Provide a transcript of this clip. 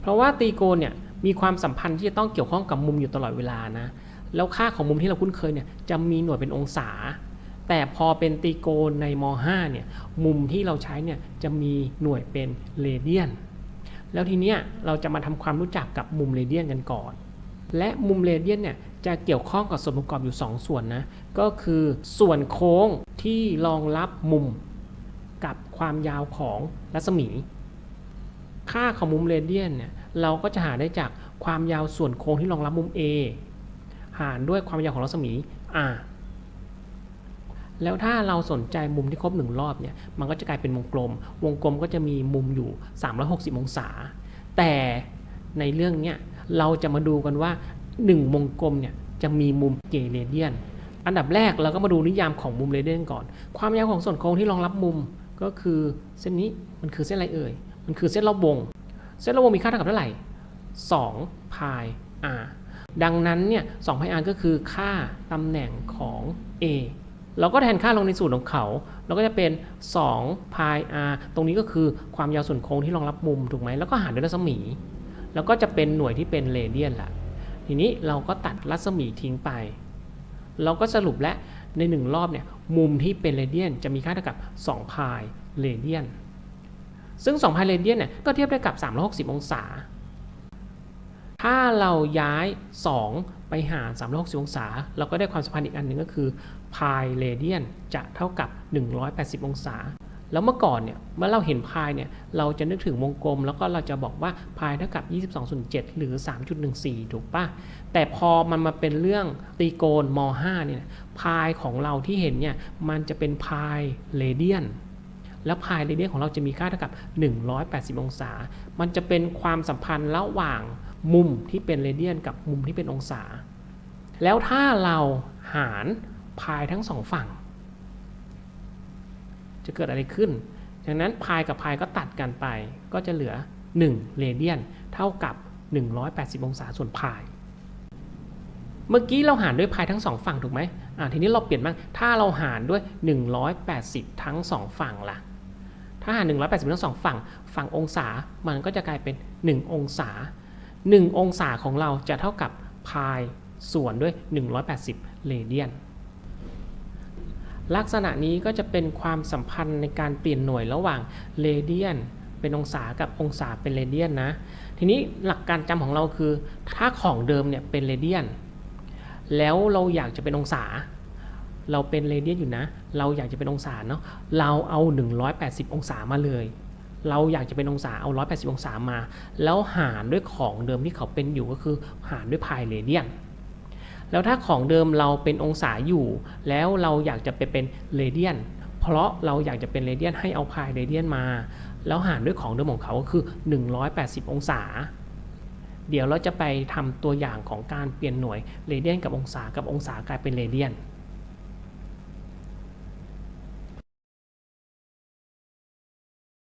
เพราะว่าตรีโกณเนี่ยมีความสัมพันธ์ที่จะต้องเกี่ยวข้องกับมุมอยู่ตลอดเวลานะ แล้วค่าของมุมที่เราคุ้นเคยเนี่ยจะมีหน่วยเป็นองศา แต่พอเป็นตรีโกณในม .5 เนี่ยมุมที่เราใช้เนี่ยจะมีหน่วยเป็นเรเดียน แล้วทีเนี้ยเราจะมาทำความรู้จักกับมุมเรเดียนกันก่อน และมุมเรเดียนเนี่ยจะเกี่ยวข้องกับส่วนประกอบอยู่ 2 ส่วนนะ ก็คือส่วนโค้งที่รองรับมุมกับความยาวของรัศมี ค่าของมุมเรเดียนเนี่ยเราก็จะหาได้จากความยาวส่วนโค้งที่รองรับมุม A หารด้วยความยาวของรัศมี R แล้วถ้าเราสนใจมุมที่ครบหนึ่งรอบเนี่ย มันก็จะกลายเป็นวงกลม วงกลมก็จะมีมุมอยู่ 360 องศา แต่ในเรื่องเนี้ยเราจะมาดูกันว่า 1 วงกลมเนี่ยจะมีมุมเกเรเดียน อันดับแรกเราก็มาดูนิยามของมุมเรเดียนก่อน ความยาวของส่วนโค้งที่รองรับมุมก็คือเส้นนี้มันคือเส้นอะไรเอ่ย มันคือเส้นรอบวง เส้นรอบวงมีค่าเท่ากับเท่าไหร่2พาย r ดังนั้นเนี่ย2พาย r ก็คือค่าตำแหน่งของ a เราก็แทนค่าลงในสูตรของเขา เราก็จะเป็น2พาย r ตรงนี้ก็คือความยาวส่วนโค้งที่รองรับมุมถูกไหม แล้วก็หารด้วยรัศมี แล้วก็จะเป็นหน่วยที่เป็นเรเดียนละทีนี้เราก็ตัดรัศมีทิ้งไป เราก็สรุปและใน 1 รอบเนี่ยมุมที่เป็นเรเดียนจะมีค่าเท่ากับ2พายเรเดียน ซึ่ง2พายเรเดียนเนี่ยก็เทียบได้กับ 360 องศา ถ้าเราย้าย 2 ไปหาร 360 องศา เราก็ได้ความสัมพันธ์อีกอันหนึ่งก็คือพายเรเดียนจะเท่ากับ 180 องศา แล้วเมื่อก่อนเนี่ยเมื่อเราเห็นพายเนี่ยเราจะนึกถึงวงกลม แล้วก็เราจะบอกว่าพายเท่ากับ 22ส่วน7หรือ 3.14 ถูกปะแต่พอมันมาเป็นเรื่องตรีโกณม .5 เนี่ยพายของเราที่เห็นเนี่ยมันจะเป็นพายเรเดียน แล้วพายเรเดียนของเราจะมีค่าเท่ากับ 180 องศา มันจะเป็นความสัมพันธ์ระหว่างมุมที่เป็นเรเดียนกับมุมที่เป็นองศา แล้วถ้าเราหารพายทั้งสองฝั่ง จะเกิดอะไรขึ้นดังนั้นพายกับพายก็ตัดกันไป ก็จะเหลือ 1 เรเดียนเท่ากับ 180 องศาส่วนพาย เมื่อกี้เราหารด้วยพายทั้งสองฝั่งถูกไหมอ่าทีนี้เราเปลี่ยนบ้าง ถ้าเราหารด้วย 180 ทั้งสองฝั่งล่ะ ถ้าหาร180ทั้งสองฝั่ง ฝั่งองศา มันก็จะกลายเป็น 1 องศา 1 องศาของเราจะเท่ากับพายส่วนด้วย 180 เรเดียน ลักษณะนี้ก็จะเป็นความสัมพันธ์ในการเปลี่ยนหน่วยระหว่างเรเดียนเป็นองศากับองศาเป็นเรเดียนนะ ทีนี้หลักการจำของเราคือ ถ้าของเดิมเนี่ยเป็นเรเดียน แล้วเราอยากจะเป็นองศา เราเป็นเรเดียนอยู่นะ เราอยากจะเป็นองศาเนาะเราเอา 180 องศามาเลย เราอยากจะเป็นองศาเอา 180 องศามา แล้วหารด้วยของเดิมที่เขาเป็นอยู่ก็คือหารด้วยพายเรเดียนแล้วถ้าของเดิมเราเป็นองศาอยู่ แล้วเราอยากจะไปเป็นเรเดียนเพราะเราอยากจะเป็นเรเดียนให้เอาพายเรเดียนมา แล้วหารด้วยของเดิมของเขาก็คือ 180 องศา เดี๋ยวเราจะไปทำตัวอย่างของการเปลี่ยนหน่วยเรเดียนกับองศากับองศากลายเป็นเรเดียน